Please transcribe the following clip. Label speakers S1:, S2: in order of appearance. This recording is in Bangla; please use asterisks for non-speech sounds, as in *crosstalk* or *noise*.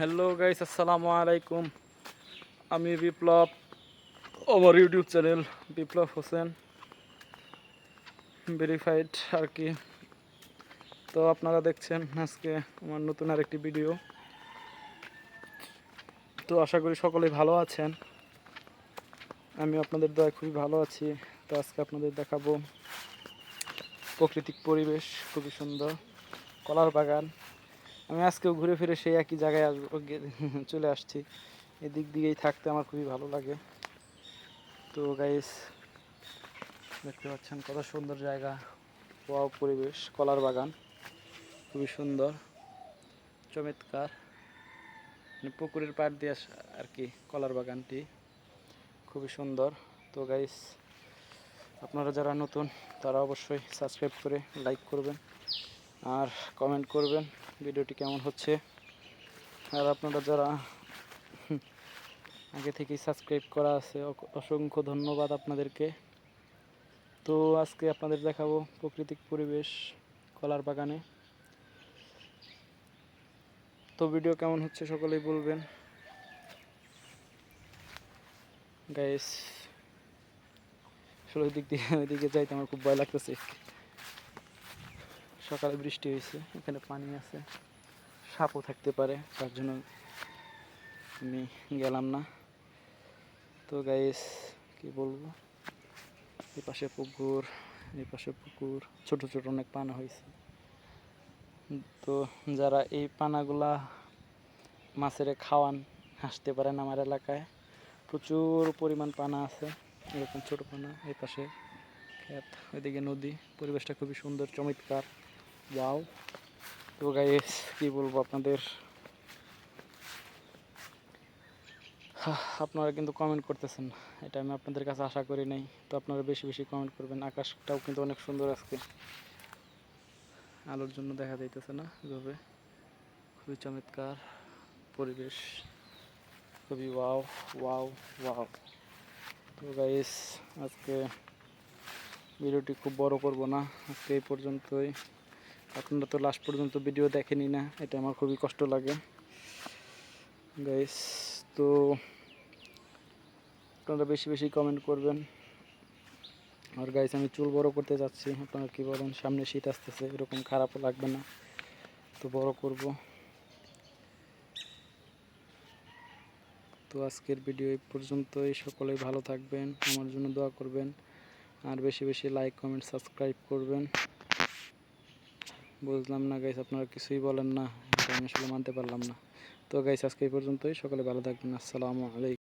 S1: হ্যালো গাইস আসসালামু আলাইকুম আমি বিপ্লব আমার YouTube channel Biplob Hossain verified আর কি। তো আপনারা দেখছেন আজকে আমার নতুন আরেকটি ভিডিও তো আশা করি সকলেই ভালো আছেন। আমি আপনাদের দয়া খুবই ভালো আছি। তো আজকে আপনাদের দেখাবো প্রাকৃতিক পরিবেশ, খুবই সুন্দর। কলার বাগান। আমি আজকেও ঘুরে ফিরে সেই একই জায়গায় আসব *laughs* চলে আসছি। এদিক দিয়েই থাকতে আমার খুবই ভালো লাগে। তো গাইস দেখতে পাচ্ছেন কত সুন্দর জায়গা। ওয়াও পরিবেশ, কলার বাগান। খুবই সুন্দর। চমৎকার। মানে পুকুরের পাড় দিয়ে আর কি, কলার বাগানটি। খুবই সুন্দর। তো গাইস আপনারা যারা নতুন, তারা অবশ্যই সাবস্ক্রাইব করে লাইক করবেন। আর কমেন্ট করবেন। ভিডিওটি কেমন হচ্ছে? আর আপনারা যারা *laughs* আগে থেকেই সাবস্ক্রাইব করা আছে অসংখ্য ধন্যবাদ আপনাদেরকে। তো আজকে আপনাদের দেখাবো প্রাকৃতিক পরিবেশ কলার বাগানে। তো ভিডিও কেমন হচ্ছে সকলেই বলবেন। গাইস আসলে ওই দিক দিয়ে ওইদিকে যাইতে আমার খুব ভয় লাগতেছে। সকালে বৃষ্টি হয়েছে, এখানে পানি আছে, সাপও থাকতে পারে, তার জন্য আমি গেলাম না। তো গাইস কি বলব? এই পাশে পুকুর, এই পাশে পুকুর, ছোট ছোট অনেক পানা হয়েছে। তো যারা এই পানাগুলা মাছের খাওয়ান, হাসতে পারেন আমার এলাকায়, প্রচুর পরিমাণ পানা আছে, এরকম ছোট পানা, এই পাশে ক্ষেত ওইদিকে নদী, পরিবেশটা খুবই সুন্দর, চমৎকার। ওয়াও তো গাইস কি বলব আপনাদের? আপনারা কিন্তু কমেন্ট করতেছেন। এটা আমি আপনাদের কাছে আশা করি নাই। তো আপনারা বেশি বেশি কমেন্ট করবেন। আকাশটাও কিন্তু অনেক সুন্দর আজকে। আলোর জন্য দেখা যাইতেছে না এভাবে। খুবই চমৎকার পরিবেশ। খুবই ওয়াও ওয়াও ওয়াও তো গাইস আজকে ভিডিওটি খুব বড় করব না। আজকে এই পর্যন্তই। আপনারা তো লাস্ট পর্যন্ত ভিডিও দেখেনি না, এটা আমার খুবই কষ্ট লাগে। গাইস তো আপনারা বেশি বেশি কমেন্ট করবেন। আর গাইস আমি চুল বড় করতে যাচ্ছি, আপনারা কি বলেন? সামনে শীত আসতেছে, এরকম খারাপও লাগবে না, তো বড় করব। তো আজকের ভিডিও এই পর্যন্তই সকলেই ভালো থাকবেন, আমার জন্য দোয়া করবেন, আর বেশি বেশি লাইক কমেন্ট সাবস্ক্রাইব করবেন। বুঝলাম না গাইস আপনারা কিছুই বলেন না। আমি আসলে মানতে পারলাম না। তো গাইস আজকে এই পর্যন্তই। সকলে ভালো থাকবেন। আসসালামু আলাইকুম।